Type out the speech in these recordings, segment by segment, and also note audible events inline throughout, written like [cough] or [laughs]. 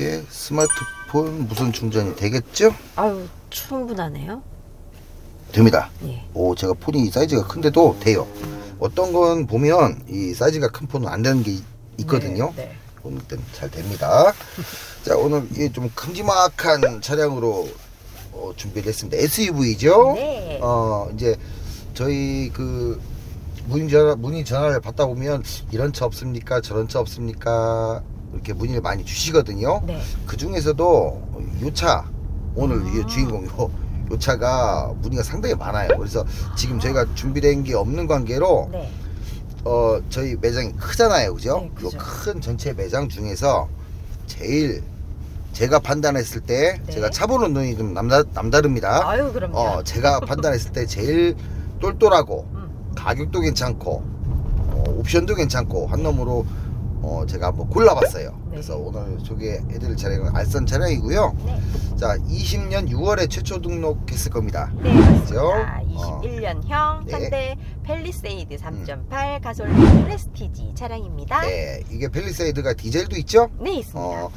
이렇게 스마트폰 무선 충전이 되겠죠? 아유 충분하네요. 됩니다. 예. 오, 제가 폰이 사이즈가 큰데도 돼요. 어떤 건 보면 이 사이즈가 큰 폰은 안 되는 게 있 거든요. 네, 네. 오늘 때는 잘 됩니다. [laughs] 자, 오늘 이 좀 큼지막한 차량으로 어, 준비를 했습니다. SUV죠? 네. 어, 이제 저희 그 문의 전화, 문의 전화를 받다 보면 이런 차 없습니까? 저런 차 없습니까? 이렇게 문의를 많이 주시거든요. 네. 그 중에서도 요 차, 오늘 이 아. 주인공 요, 요 차가 문의가 상당히 많아요. 그래서 지금 저희가 준비된 게 없는 관계로 네. 어 저희 매장이 크잖아요, 그죠? 네, 크죠. 요큰 전체 매장 중에서 제일 제가 판단했을 때 네. 제가 차 보는 눈이 좀 남다 남다릅니다. 아유 그럼요. 어 제가 판단했을 때 제일 똘똘하고 음. 가격도 괜찮고 어, 옵션도 괜찮고 한 놈으로 어 제가 한번 골라봤어요. 네. 그래서 오늘 소개해드릴 차량은 알선 차량이고요. 네. 자, 20년 6월에 최초 등록했을 겁니다. 네, 맞습니다. 그죠? 어. 21년형 네. 현대 펠리세이드 3.8 가솔린 프레스티지 차량입니다. 네, 이게 펠리세이드가 디젤도 있죠? 네, 있습니다. 어,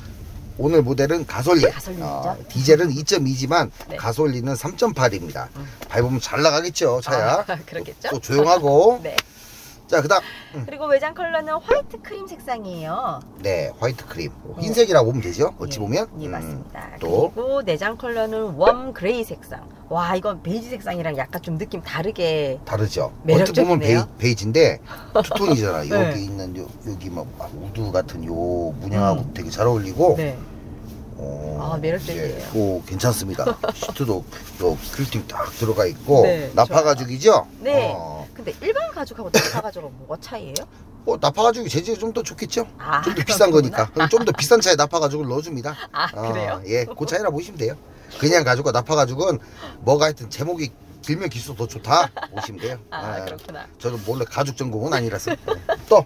오늘 모델은 가솔린. 가솔린이죠. 어, 디젤은 2.2지만 네. 가솔린은 3.8입니다. 음. 밟으면 잘 나가겠죠, 차야. 아, [laughs] 그렇겠죠? 또 조용하고. [laughs] 네. 자, 그다음 그리고 외장 컬러는 화이트 크림 색상이에요. 네, 화이트 크림. 흰색이라고 보면 되죠. 어찌 예, 보면. 예, 음, 맞습니다. 또? 그리고 내장 컬러는 웜 그레이 색상. 와, 이건 베이지 색상이랑 약간 좀 느낌 다르게. 다르죠. 어찌 보면 베이, 매력적이네요. [laughs] 베이 지인데 투톤이잖아. 네. 여기 있는 요, 여기 막 우드 같은 요 문양하고 음. 되게 잘 어울리고. 네. 어, 아, 매력적이에요. 예, 오, 괜찮습니다. 시트도 요 퀼팅 딱 들어가 있고 네, 나파 좋아요. 가죽이죠? 네. 어, 근데 일반 가죽하고 나파 가죽은 뭐가 차이예요? 어, 나파 가죽이 재질이 좀 더 좋겠죠? 아, 좀 더 비싼 그렇구나. 거니까. 좀 더 비싼 차에 나파 가죽을 넣어줍니다. 아, 어, 그래요? 예, 그 차이라 보시면 돼요. 그냥 가죽과 나파 가죽은 뭐가 하여튼 제목이 길면 길수록 더 좋다 보시면 돼요. 아, 예. 그렇구나. 저도 몰래 가죽 전공은 아니라서. 네. 또,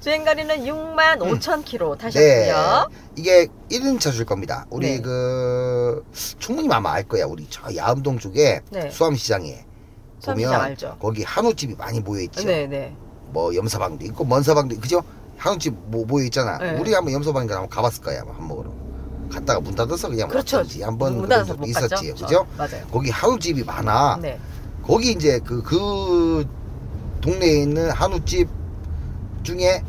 주행거리는 6만 5천 킬로 네. 타셨고요. 이게 1인차 줄 겁니다. 우리 네. 그, 충분히 아마 알 거야. 우리 저 야암동 쪽에 네. 수암시장에. 보면 알죠? 거기 한우집이 많이 모여 있죠. 네, 네. 뭐 염서방도 있고 먼서방도 있고 그죠? 한우집 뭐 모여 있잖아. 네. 우리 한번 염서방인가 한번 가봤을 거야. 아마 한 먹으러. 갔다가 문 닫아서 그냥 그렇죠. 왔던지 한번 문 그런 닫아서 적도 못 있었지. 그죠? 어, 맞아요. 거기 한우집이 많아. 네. 거기 이제 그, 그 동네에 있는 한우집 중에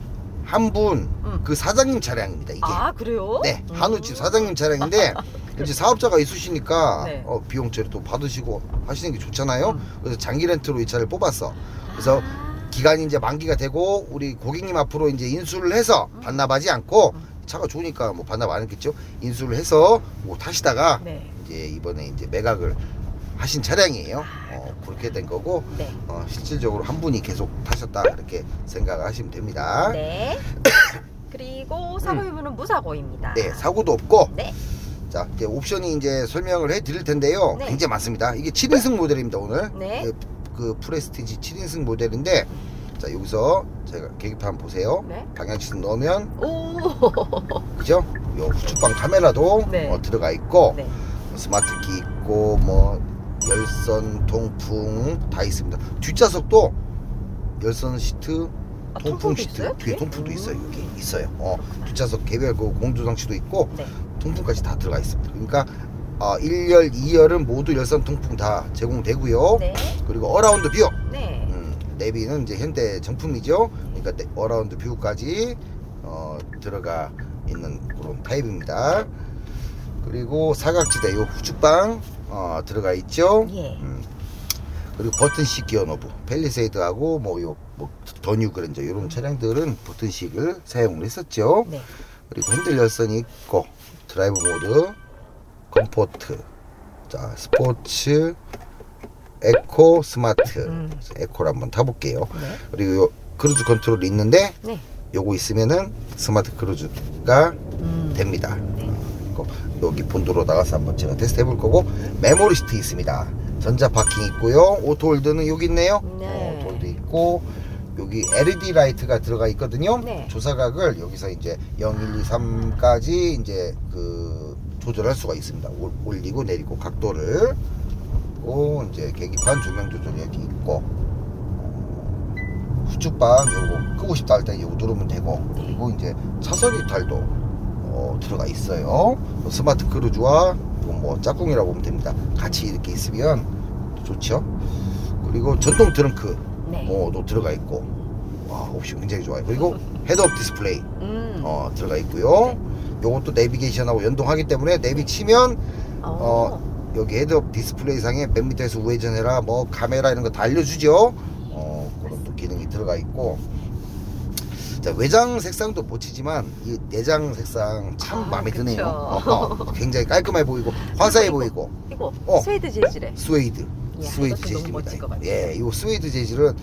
한분 음. 그 사장님 차량입니다. 이게. 아, 그래요? 네, 음. 한우집 사장님 차량인데 [laughs] 이제 사업자가 있으시니까 네. 어, 비용 처리도 받으시고 하시는 게 좋잖아요. 음. 그래서 장기 렌트로 이 차를 뽑았어. 그래서 아, 기간이 이제 만기가 되고 우리 고객님 앞으로 이제 인수를 해서 반납하지 않고 음. 차가 좋으니까 뭐 반납 안 했겠죠. 인수를 해서 뭐 타시다가 네. 이제 이번에 이제 매각을 하신 차량이에요. 아, 어, 그렇게 된 거고 네. 어, 실질적으로 한 분이 계속 타셨다 이렇게 생각을 하시면 됩니다. 네. [coughs] 그리고 사고 유무는 무사고입니다. 음. 네, 사고도 없고 네. 자 이제 옵션이 이제 설명을 해 드릴 텐데요. 네. 굉장히 많습니다. 이게 7인승 모델입니다 오늘. 네. 그, 그 프레스티지 7인승 모델인데 자 여기서 제가 계기판 보세요. 네. 방향키를 넣으면 오. [laughs] 그죠? 요 후측방 카메라도 네. 어, 들어가 있고 네. 스마트키 있고 뭐 열선 통풍 다 있습니다. 뒷좌석도 열선 시트 아, 통풍 통풍도 시트 있어요? 뒤에 뒤에? 통풍도 음. 있어요. 여기 있어요. 어, 뒷좌석 개별 그 공조 장치도 있고 네. 통풍까지 다 들어가 있습니다. 그러니까 어, 1열, 2열은 모두 열선 통풍 다 제공되고요. 네. 그리고 어라운드 뷰. 네. 음, 내비는 이제 현대 정품이죠. 그러니까 네- 어라운드 뷰까지 어, 들어가 있는 그런 타입입니다. 그리고 사각지대 요 후측방 어, 들어가 있죠. 예. 음, 그리고 버튼식 기어 노브 펠리세이드하고 뭐요 뭐 더뉴 그랜저 이런 차량들은 버튼식을 사용을 했었죠. 네. 그리고 핸들 열선이 있고 드라이브 모드 컴포트 자 스포츠 에코 스마트 음. 에코를 한번 타볼게요 네. 그리고 요 크루즈 컨트롤이 있는데 네. 요거 있으면은 스마트 크루즈가 음. 됩니다 네. 그리고 여기 본도로 나가서 한번 제가 테스트 해볼 거고 메모리 시트 있습니다 전자 파킹 있고요 오토홀드는 여기 있네요 네. 어, 오토홀드 있고 여기 LED 라이트가 들어가 있거든요 네. 조사각을 여기서 이제 0, 1, 2, 3까지 이제 그 조절할 수가 있습니다 올- 올리고 내리고 각도를 그리고 이제 계기판 조명 조절 여기 있고 어, 후측방 요거 끄고 싶다 할 때 요거 누르면 되고 네. 그리고 이제 차선 이탈도 어, 들어가 있어요. 스마트 크루즈와 이건 뭐 짝꿍이라고 보면 됩니다. 같이 이렇게 있으면 좋죠. 그리고 전동 트렁크 네. 뭐도 들어가 있고 와 옵션 굉장히 좋아요. 그리고 헤드업 디스플레이 음. 어, 들어가 있고요. 요것도 내비게이션하고 연동하기 때문에 내비 치면 어. 여기 헤드업 디스플레이 상에 몇 미터에서 우회전해라 뭐 카메라 이런 거 다 알려주죠. 어, 그런 또 기능이 들어가 있고. 자, 외장 색상도 멋지지만 이 내장 색상 참 아, 마음에 그쵸. 드네요. 어, 굉장히 깔끔해 보이고 화사해 이거, 보이고 이거 어. 스웨이드 재질에. 스웨이드 이야, 스웨이드 이것도 너무 재질입니다. 예, 이 스웨이드 재질은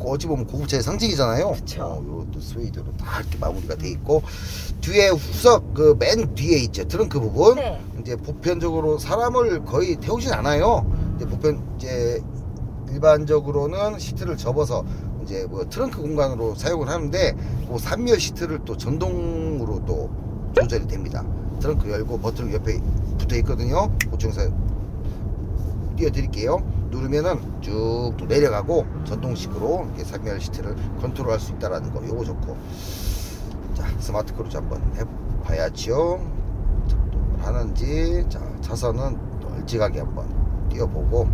어찌 보면 고급차의 상징이잖아요. 그쵸. 어, 요것도 스웨이드로 다 이렇게 마무리가 돼 있고 뒤에 후석 그 맨 뒤에 있죠 트렁크 부분. 네. 이제 보편적으로 사람을 거의 태우진 않아요. 이제 보편 이제 일반적으로는 시트를 접어서 이제 뭐 트렁크 공간으로 사용을 하는데 그 3열 시트를 또 전동으로 또 조절이 됩니다. 트렁크 열고 버튼 옆에 붙어 있거든요. 고청사 띄워드릴게요. 누르면은 쭉 또 내려가고 전동식으로 이렇게 3열 시트를 컨트롤할 수 있다라는 거 요거 좋고 자 스마트 크루즈 한번 해봐야죠. 작동을 하는지 자 차선은 널찍하게 한번 띄워보고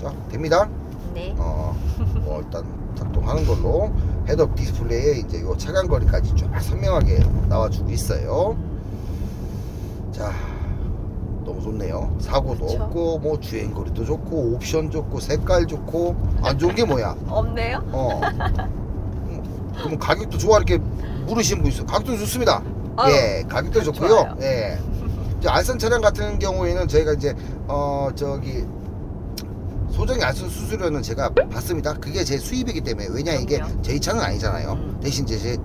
자 됩니다. 네. 어, 뭐 일단 작동하는 걸로 헤드업 디스플레이에 이제 요 차간 거리까지 쫙 선명하게 나와주고 있어요. 자, 너무 좋네요. 사고도 그쵸. 없고 뭐 주행 거리도 좋고 옵션 좋고 색깔 좋고 안 좋은 게 뭐야? [laughs] 없네요. 어. 음, 그럼 가격도 좋아 이렇게 물으신 분 있어요. 가격도 좋습니다. 아유, 예, 가격도 그 좋고요. 좋아요. 예. 이제 알선 차량 같은 경우에는 저희가 이제 어 저기 소정의 알선 수수료는 제가 받습니다. 그게 제 수입이기 때문에 왜냐 이게 그럼요. 제 차는 아니잖아요. 음. 대신 이제 제,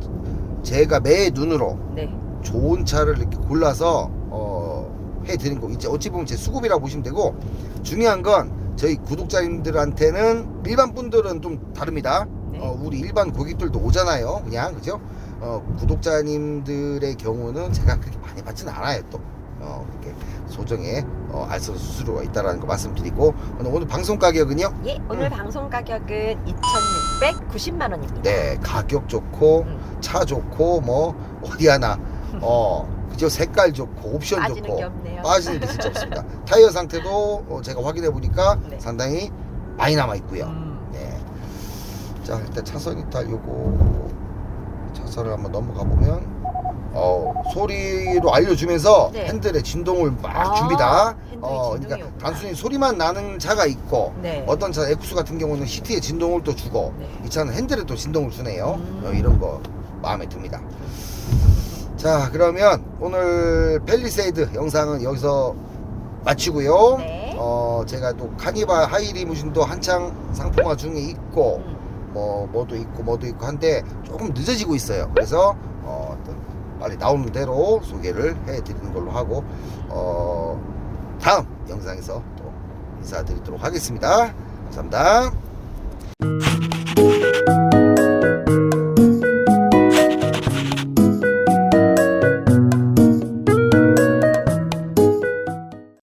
제가 매 눈으로 네. 좋은 차를 이렇게 골라서 어, 해드린 거 이제 어찌 보면 제 수급이라고 보시면 되고 중요한 건 저희 구독자님들한테는 일반 분들은 좀 다릅니다. 네. 어, 우리 일반 고객들도 오잖아요. 그냥 그죠? 어, 구독자님들의 경우는 제가 그렇게 많이 받지는 않아요. 또 어, 그렇게 소정의 어, 알선 수수료가 있다라는 거 말씀드리고 오늘, 방송 가격은요. 예, 오늘 음. 방송 가격은 2,690만 원입니다. 네, 가격 좋고 음. 차 좋고 뭐 어디 하나 어 그죠 색깔 좋고 옵션 빠지는 좋고 게 없네요. 빠지는 게 진짜 없습니다. 타이어 상태도 어, 제가 확인해 보니까 네. 상당히 많이 남아 있고요. 음. 네. 자 일단 차선 이탈 요거 차선을 한번 넘어가 보면 어 소리로 알려주면서 네. 핸들의 진동을 막 아, 줍니다. 핸들의 어 그러니까 진동이었구나. 단순히 소리만 나는 차가 있고 네. 어떤 차 에쿠스 같은 경우는 시트에 진동을 또 주고 네. 이 차는 핸들에 또 진동을 주네요. 음. 어, 이런 거 마음에 듭니다. 자 그러면 오늘 펠리세이드 영상은 여기서 마치고요. 네. 어 제가 또 카니발 하이리무진도 한창 상품화 중에 있고 음. 뭐 뭐도 있고 뭐도 있고 한데 조금 늦어지고 있어요. 그래서 어, 또 빨리 나오는 대로 소개를 해드리는 걸로 하고 어 다음 영상에서 또 인사드리도록 하겠습니다. 감사합니다.